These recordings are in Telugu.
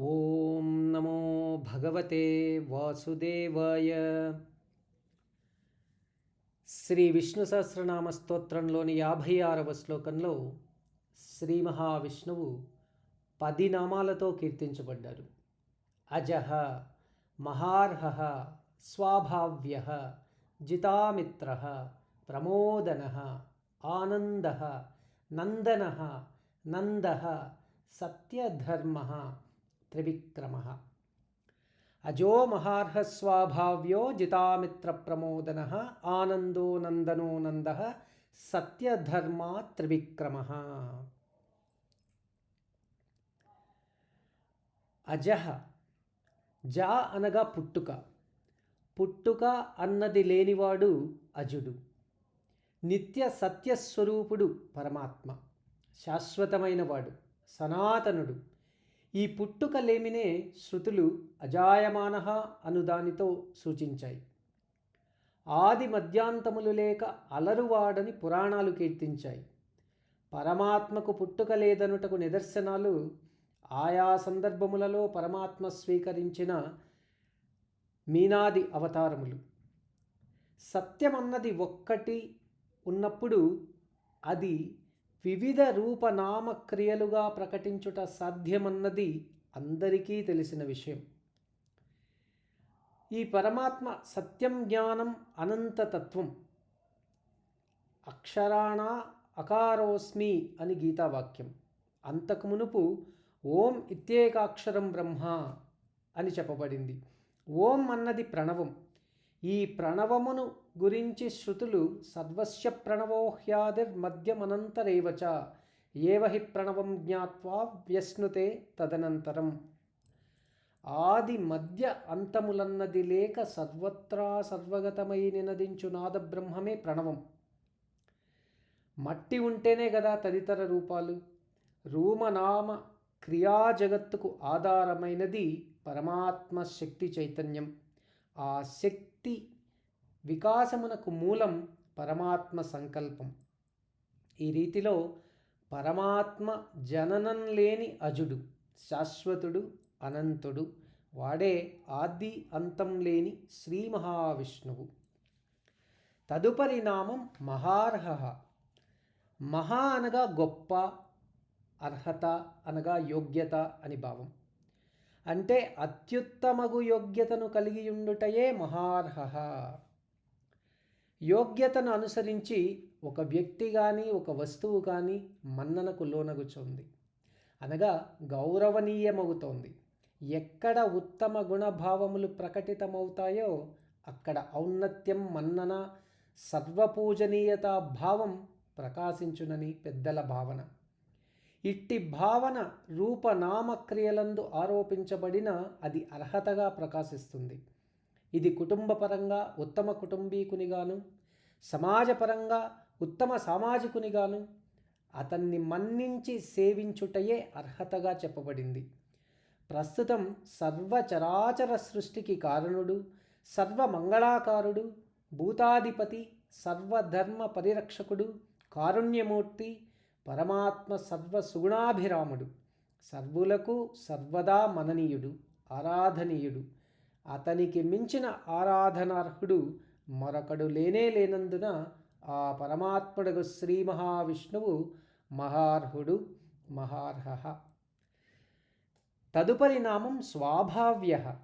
ఓం నమో భగవతే వాసుదేవాయ. శ్రీ విష్ణు సహస్రనామ స్తోత్రంలోని యాభై ఆరవ శ్లోకంలో శ్రీ మహావిష్ణువు పది నామాలతో కీర్తించబడ్డారు అజహ మహార్హ స్వాభావ్య జితామిత్ర ప్రమోదన ఆనంద నందన నంద సత్యధర్మ త్రివిక్రమ। అజో మహార్హస్వాభావ్యో జితామిత్రప్రమోదన ఆనందో నందనో నంద సత్యధర్మా త్రివిక్రమ। అజహ జా అనగా పుట్టుక పుట్టుక అన్నది లేనివాడు అజుడు నిత్య సత్యస్వరూపుడు పరమాత్మ శాశ్వతమైనవాడు సనాతనుడు ఈ పుట్టుక లేమినే శృతులు అజాయమాన అనుదానితో సూచించాయి. ఆది మధ్యాంతములు లేక అలరువాడని పురాణాలు కీర్తించాయి. పరమాత్మకు పుట్టుక లేదనుటకు నిదర్శనాలు ఆయా సందర్భములలో పరమాత్మ స్వీకరించిన మీనాది అవతారములు. సత్యమన్నది ఒక్కటి ఉన్నప్పుడు అది వివిధ రూపనామక్రియలుగా ప్రకటించుట సాధ్యమన్నది అందరికీ తెలిసిన విషయం. ఈ పరమాత్మ సత్యం జ్ఞానం అనంతతత్వం అక్షరాణ అకారోస్మి అని గీతావాక్యం. అంతకు మునుపు ఓం ఇత్యేకాక్షరం బ్రహ్మ అని చెప్పబడింది. ఓం అన్నది ప్రణవం. ఈ ప్రణవమును గురించి శృతులు సద్వశ్య ప్రణవోహ్యాదిర్మధ్యమనంతరేవచ ఏవహి ప్రణవం జ్ఞాత్వా వ్యశ్నుతే తదనంతరం. ఆది మధ్య అంతములన్నది లేక సర్వత్రా సర్వగతమై నినదించు నాదబ్రహ్మమే ప్రణవం. మట్టి ఉంటేనే కదా తదితర రూపాలు. రూమనామ క్రియా జగత్తుకు ఆధారమైనది పరమాత్మ శక్తి చైతన్యం. ఆ శక్తి వికాసమునకు మూలం పరమాత్మ సంకల్పం. ఈ రీతిలో పరమాత్మ జననం లేని అజుడు శాశ్వతుడు అనంతుడు వాడే ఆది అంతం లేని శ్రీ మహావిష్ణువు. తదుపరి నామం మహార్హ మహా అనగా గొప్ప అర్హత అనగా యోగ్యత అని భావం. అంటే అత్యుత్తమగు యోగ్యతను కలిగి ఉండుటయే మహార్హ యోగ్యతను అనుసరించి ఒక వ్యక్తి కానీ ఒక వస్తువు కానీ మన్ననకు లోనగుచుంది. అనగా గౌరవనీయమవుతోంది ఎక్కడ ఉత్తమ గుణభావములు ప్రకటితమవుతాయో అక్కడ ఔన్నత్యం మన్నన సర్వపూజనీయత భావం ప్రకాశించునని పెద్దల భావన. ఇట్టి భావన రూపనామక్రియలందు ఆరోపించబడిన అది అర్హతగా ప్రకాశిస్తుంది. ఇది కుటుంబపరంగా ఉత్తమ కుటుంబీకునిగాను సమాజపరంగా ఉత్తమ సామాజికునిగాను అతన్ని మన్నించి సేవించుటయే అర్హతగా చెప్పబడింది. ప్రస్తుతం సర్వచరాచర సృష్టికి కారణుడు సర్వమంగళాకారుడు భూతాధిపతి సర్వధర్మ పరిరక్షకుడు కారుణ్యమూర్తి పరమాత్మ సర్వసుగుణాభిరాముడు సర్వులకు సర్వదా మననీయుడు ఆరాధనీయుడు. అతనికి మించిన ఆరాధనార్హుడు మరొకడు లేనే లేనందున ఆ పరమాత్ముడు శ్రీ మహావిష్ణువు మహార్హుడు మహార్హ తదుపరి నామం స్వాభావ్య.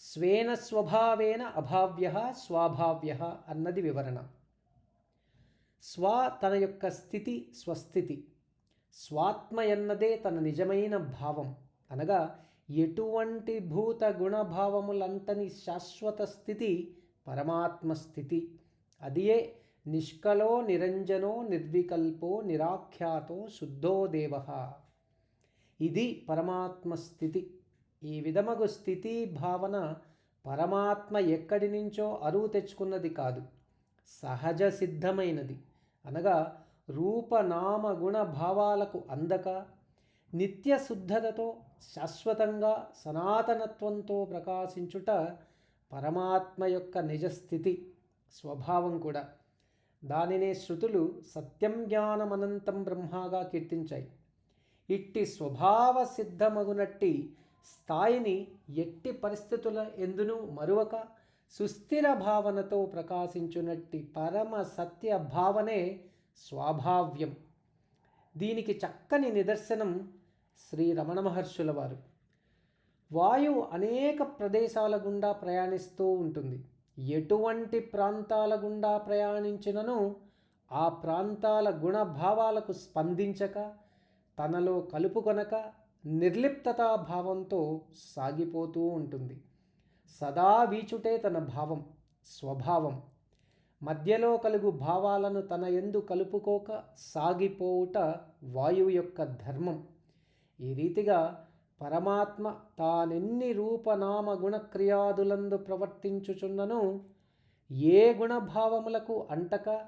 స్వేన స్వభావేన అభావ్య స్వాభావ్య అన్నది వివరణ. స్వ తన యొక్క స్థితి స్వస్థితి. స్వాత్మ ఎన్నదే తన నిజమైన భావం. అనగా ఎటువంటి భూత గుణభావములంతని శాశ్వత స్థితి పరమాత్మ స్థితి. అదియే నిష్కలో నిరంజనో నిర్వికల్పో నిరాఖ్యాతో శుద్ధో దేవ. ఇది పరమాత్మ స్థితి. ఈ విధమగు స్థితి భావన పరమాత్మ ఎక్కడి నుంచో అరువు తెచ్చుకున్నది కాదు. సహజ సిద్ధమైనది. అనగా రూపనామ గుణ భావాలకు అందక నిత్య శుద్ధతతో శాశ్వతంగా సనాతనత్వంతో ప్రకాశించుట పరమాత్మ యొక్క నిజస్థితి స్వభావం కూడా. దానినే శృతులు సత్యం జ్ఞానమనంతం బ్రహ్మగా కీర్తించాయి. ఇట్టి స్వభావ సిద్ధమగునట్టి స్థాయిని ఎట్టి పరిస్థితుల ఎందును మరువక సుస్థిర భావనతో ప్రకాశించునట్టి పరమ సత్య భావనే స్వాభావ్యం. దీనికి చక్కని నిదర్శనం శ్రీ రమణ మహర్షుల వారు. వాయువు అనేక ప్రదేశాల గుండా ప్రయాణిస్తూ ఉంటుంది. ఎటువంటి ప్రాంతాల గుండా ప్రయాణించినను ఆ ప్రాంతాల గుణభావాలకు స్పందించక తనలో కలుపుకొనక నిర్లిప్తతా భావంతో సాగిపోతూ ఉంటుంది. సదా వీచుటే తన భావం స్వభావం. మధ్యలో కలుగు భావాలను తన ఎందు కలుపుకోక సాగిపోవుట వాయువు యొక్క ధర్మం. ఈ రీతిగా పరమాత్మ తానెన్ని రూపనామ గుణక్రియాదులందు ప్రవర్తించుచున్నను ఏ గుణభావములకు అంటక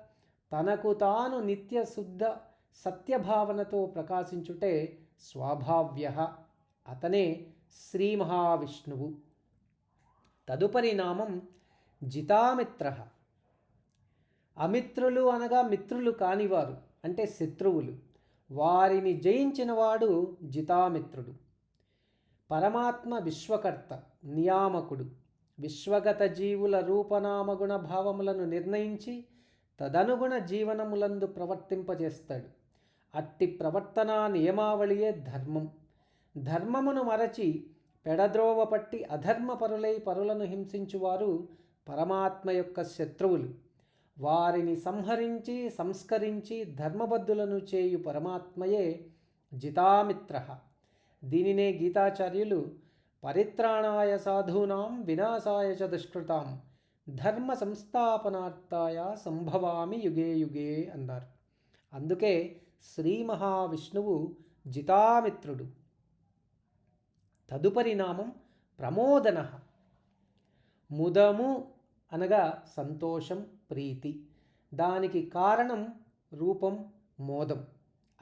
తనకు తాను నిత్య శుద్ధ సత్యభావనతో ప్రకాశించుటే స్వాభావ్య. అతనే శ్రీ మహావిష్ణువు. తదుపరి నామం జితామిత్ర. అమిత్రులు అనగా మిత్రులు కానివారు అంటే శత్రువులు. వారిని జయించినవాడు జితామిత్రుడు. పరమాత్మ విశ్వకర్త నియామకుడు. విశ్వగత జీవుల రూపనామగుణ భావములను నిర్ణయించి తదనుగుణ జీవనములందు ప్రవర్తింపజేస్తాడు. అట్టి ప్రవర్తనా నియమావళియే ధర్మం. ధర్మమును మరచి పెడద్రోవ పట్టి అధర్మపరులై పరులను హింసించువారు పరమాత్మ యొక్క శత్రువులు. వారిని సంహరించి సంస్కరించి ధర్మబద్ధులను చేయు పరమాత్మయే జితామిత్ర. దీనినే గీతాచార్యులు పరిత్రాణాయ సాధూనాం వినాశాయ చ దుష్కృతాం ధర్మ సంస్థాపనార్థాయ సంభవామి యుగే యుగే అన్నారు. అందుకే శ్రీ మహావిష్ణువు జితామిత్రుడు. తదుపరి నామం ప్రమోదన. ముదము అనగా సంతోషం ప్రీతి. దానికి కారణం రూపం మోదం.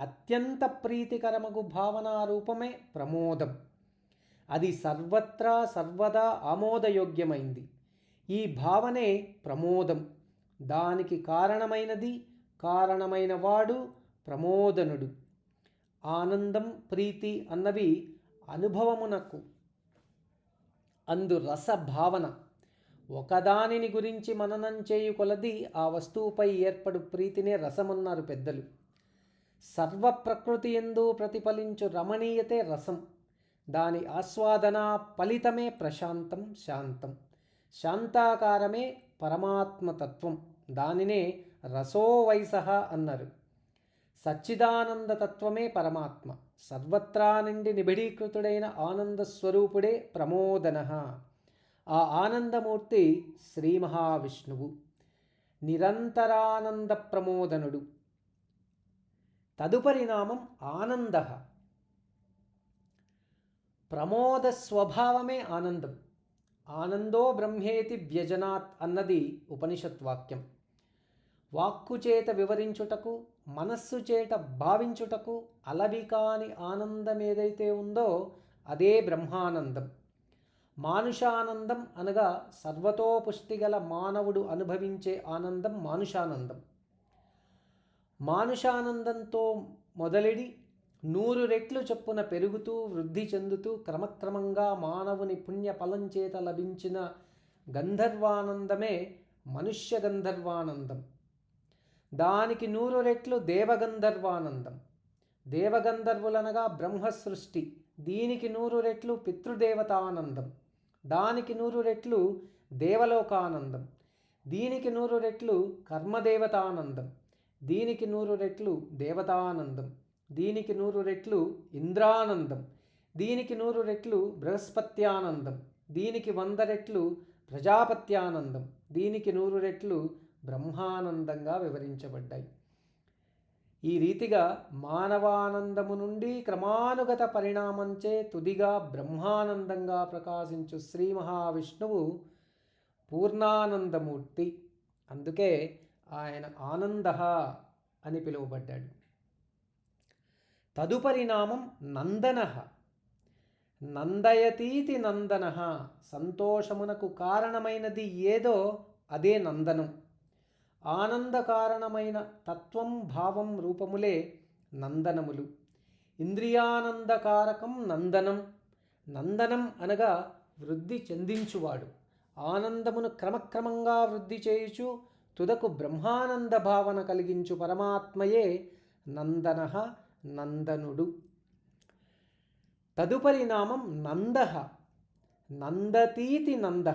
అత్యంత ప్రీతికరమగు భావనా రూపమే ప్రమోదం. అది సర్వత్రా సర్వదా ఆమోదయోగ్యమైంది. ఈ భావనే ప్రమోదం. దానికి కారణమైనది కారణమైన వాడు ప్రమోదనుడు. ఆనందం ప్రీతి అన్నవి అనుభవమునకు. అందు రస భావన ఒకదానిని గురించి మననం చేయు కొలది ఆ వస్తువుపై ఏర్పడు ప్రీతినే రసమన్నారు పెద్దలు. సర్వ ప్రకృతి ఎందు ప్రతిఫలించు రమణీయతే రసం. దాని ఆస్వాదన ఫలితమే ప్రశాంతం శాంతం. శాంతాకారమే పరమాత్మతత్వం. దానినే రసోవైస అన్నారు. సచ్చిదానందతత్వమే పరమాత్మ. సర్వత్రా నుండి నిబిడీకృతుడైన ఆనంద స్వరూపుడే ప్రమోదన. ఆ ఆనందమూర్తి శ్రీ మహావిష్ణువు నిరంతరానంద ప్రమోదనుడు. తదుపరి నామం ఆనంద. ప్రమోద స్వభావమే ఆనందం. ఆనందో బ్రహ్మేతి వ్యజనాత్ అన్నది ఉపనిషత్ వాక్యం వాక్కు చేత వివరించుటకు మనస్సు చేత భావించుటకు అలవి కాని ఆనందం ఏదైతే ఉందో అదే బ్రహ్మానందం. మానుషానందం అనగా సర్వతోపుష్టిగల మానవుడు అనుభవించే ఆనందం మానుషానందం. మానుషానందంతో మొదలెడి నూరు రెట్లు చొప్పున పెరుగుతూ వృద్ధి చెందుతూ క్రమక్రమంగా మానవుని పుణ్యఫలం చేత లభించిన గంధర్వానందమే మనుష్య గంధర్వానందం. దానికి నూరు రెట్లు దేవగంధర్వానందం. దేవగంధర్వులనగా బ్రహ్మ సృష్టి దీనికి నూరు రెట్లు పితృదేవతానందం. దానికి నూరు రెట్లు దేవలోకానందం. దీనికి నూరు రెట్లు కర్మదేవతానందం. దీనికి నూరు రెట్లు దేవతానందం. దీనికి నూరు రెట్లు ఇంద్రానందం. దీనికి నూరు రెట్లు బృహస్పత్యానందం. దీనికి వంద రెట్లు ప్రజాపత్యానందం. దీనికి నూరు రెట్లు బ్రహ్మానందంగా వివరించబడ్డాయి. ఈ రీతిగా మానవానందము నుండి క్రమానుగత పరిణామంచే తుదిగా బ్రహ్మానందంగా ప్రకాశించు శ్రీ మహావిష్ణువు పూర్ణానందమూర్తి. అందుకే ఆయన ఆనంద అని పిలువబడ్డాడు. తదుపరి నామం నందన. నందయతీతి నందన. సంతోషమునకు కారణమైనది ఏదో అదే నందనం. ఆనందకారణమైన తత్వం భావం రూపములే నందనములు. ఇంద్రియానందకారకం నందనం. నందనం అనగా వృద్ధి చెందించువాడు. ఆనందమును క్రమక్రమంగా వృద్ధి చేయుచు తుదకు బ్రహ్మానంద భావన కలిగించు పరమాత్మయే నందన నందనుడు. తదుపరి నామం నంద. నందతీతి నంద.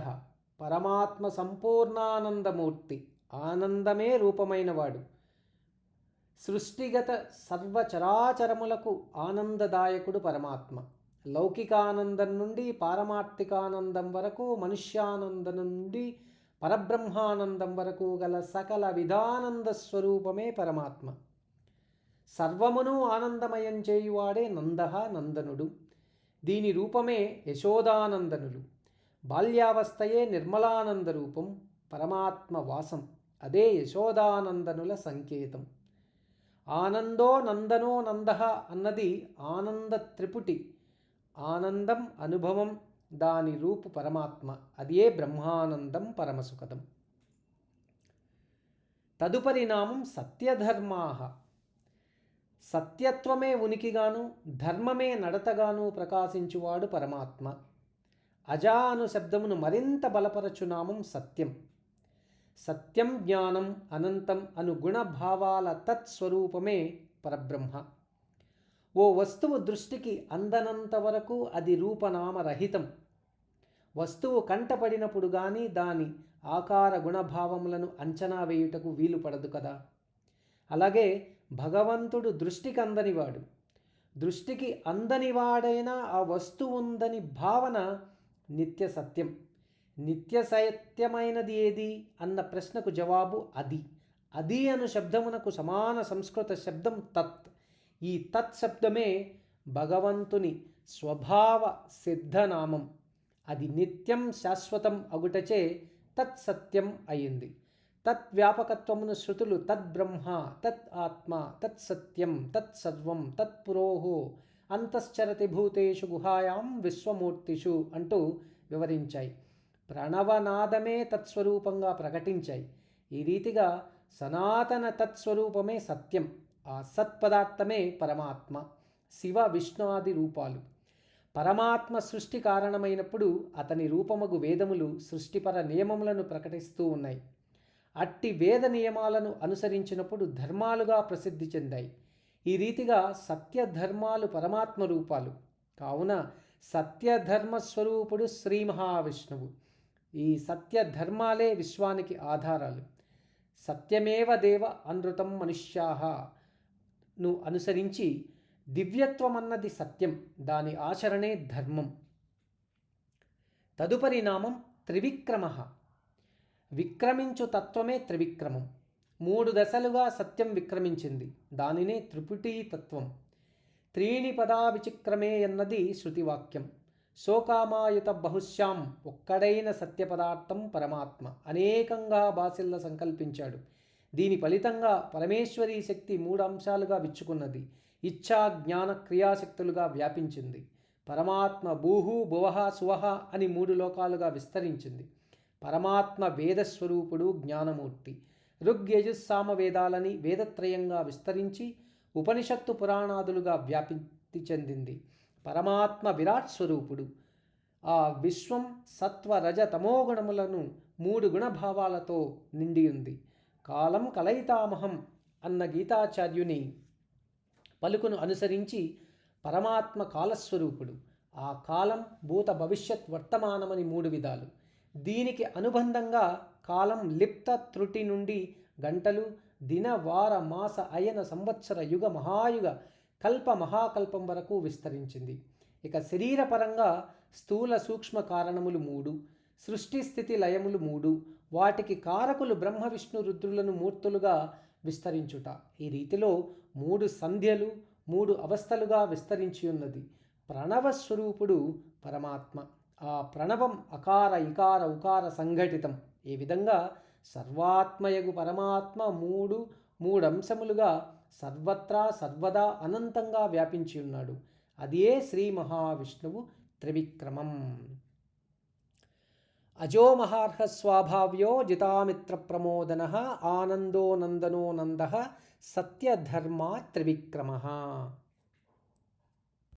పరమాత్మ సంపూర్ణానందమూర్తి. ఆనందమే రూపమైనవాడు. సృష్టిగత సర్వచరాచరములకు ఆనందదాయకుడు పరమాత్మ. లౌకికానందం నుండి పారమార్థికానందం వరకు మనుష్యానందం నుండి పరబ్రహ్మానందం వరకు గల సకల విధానంద స్వరూపమే పరమాత్మ. సర్వమును ఆనందమయం చేయువాడే నంద నందనుడు. దీని రూపమే యశోదానందనులు. బాల్యావస్థయే నిర్మలానంద రూపం పరమాత్మ వాసం. అదే యశోదానందనుల సంకేతం. ఆనందో నందనో నంద అన్నది ఆనంద త్రిపుటి ఆనందం అనుభవం దాని రూపు పరమాత్మ. అదే బ్రహ్మానందం పరమసుఖదం. తదుపరి నామం సత్యధర్మా. సత్యత్వమే ఉనికిగాను ధర్మమే నడతగాను ప్రకాశించువాడు పరమాత్మ. అజా అను శబ్దమును మరింత బలపరచునామం సత్యం. సత్యం జ్ఞానం అనంతం అను గుణభావాల తత్స్వరూపమే పరబ్రహ్మ. ఓ వస్తువు దృష్టికి అందనంత వరకు అది రూపనామరహితం. వస్తువు కంటపడినప్పుడు కానీ దాని ఆకార గుణభావములను అంచనా వేయుటకు వీలు పడదు కదా. అలాగే భగవంతుడు దృష్టికి అందనివాడు దృష్టికి అందనివాడైనా ఆ వస్తువు ఉందని భావన నిత్య సత్యం. నిత్య సత్యమైనది ఏది? అన్న ప్రశ్నకు జవాబు అది అది అను శబ్దమునకు సమాన సంస్కృత శబ్దం తత్. ఈ తత్ శబ్దమే భగవంతుని స్వభావ సిద్ధనామం. అది నిత్యం శాశ్వతం అగుటచే తత్ సత్యం అయింది. తత్ వ్యాపకత్వమును శృతులు తద్బ్రహ్మ తత్ ఆత్మ తత్ సత్యం తత్ సర్వం తత్ పురోహో అంతశ్చరతి భూతేషు గుహాయాం విశ్వమూర్తిషు అంటూ వివరించాయి. ప్రణవనాదమే తత్స్వరూపంగా ప్రకటించాయి. ఈ రీతిగా సనాతన తత్స్వరూపమే సత్యం ఆ సత్పదార్థమే పరమాత్మ శివ విష్ణువాది రూపాలు. పరమాత్మ సృష్టి కారణమైనప్పుడు అతని రూపముగు వేదములు సృష్టిపర నియమములను ప్రకటిస్తూ ఉన్నాయి. అట్టి వేద నియమాలను అనుసరించినప్పుడు ధర్మాలుగా ప్రసిద్ధి చెందాయి. ఈ రీతిగా సత్యధర్మాలు పరమాత్మ రూపాలు. కావున సత్యధర్మస్వరూపుడు శ్రీ మహావిష్ణువు. ఈ సత్యధర్మాలే విశ్వానికి ఆధారాలు. సత్యమేవ దేవ అనృతం మనుష్యాను అనుసరించి దివ్యత్వమన్నది సత్యం దాని ఆచరణే ధర్మం. తదుపరి నామం త్రివిక్రమ. విక్రమించు తత్వమే త్రివిక్రమం. మూడు దశలుగా సత్యం విక్రమించింది. దానినే త్రిపుటీ తత్వం త్రీణి పదా విచిక్రమే అన్నది శృతివాక్యం. శోకామాయుత బహుశ్యాం ఒక్కడైన సత్యపదార్థం పరమాత్మ అనేకంగా బాసిల్ల సంకల్పించాడు. దీని ఫలితంగా పరమేశ్వరీ శక్తి మూడు అంశాలుగా విచ్చుకున్నది. ఇచ్ఛా జ్ఞాన క్రియాశక్తులుగా వ్యాపించింది. పరమాత్మ భూహు భువహ సువహ అని మూడు లోకాలుగా విస్తరించింది. పరమాత్మ వేదస్వరూపుడు జ్ఞానమూర్తి. ఋగ్యజుస్సామ వేదాలని వేదత్రయంగా విస్తరించి ఉపనిషత్తు పురాణాదులుగా వ్యాప్తి చెందింది. పరమాత్మ విరాట్ స్వరూపుడు. ఆ విశ్వం సత్వ రజ తమోగుణములను మూడు గుణభావాలతో నిండి ఉంది కాలం కలయితామహం అన్న గీతాచార్యుని పలుకును అనుసరించి పరమాత్మ కాలస్వరూపుడు. ఆ కాలం భూత భవిష్యత్ వర్తమానమని మూడు విధాలు. దీనికి అనుబంధంగా కాలం లిప్త త్రుటి నుండి గంటలు దిన వార మాస అయన సంవత్సర యుగ మహాయుగ కల్ప మహాకల్పం వరకు విస్తరించింది. ఇక శరీరపరంగా స్థూల సూక్ష్మ కారణములు మూడు సృష్టి స్థితి లయములు మూడు వాటికి కారకులు బ్రహ్మ విష్ణు రుద్రులను మూర్తులుగా విస్తరించుట. ఈ రీతిలో మూడు సంధ్యలు మూడు అవస్థలుగా విస్తరించి ఉన్నది. ప్రణవస్వరూపుడు పరమాత్మ. ఆ ప్రణవం అకార ఇకార ఉకార సంఘటితం. ఈ విధంగా సర్వాత్మయగు పరమాత్మ మూడు మూడంశములుగా సర్వత్రా సర్వదా అనంతంగా వ్యాపించి ఉన్నాడు. అదే శ్రీ మహావిష్ణువు త్రివిక్రమం. అజోమహార్హ స్వాభావ్యో జితామిత్ర ప్రమోదన ఆనందో నందనో నంద సత్యధర్మా త్రివిక్రమ.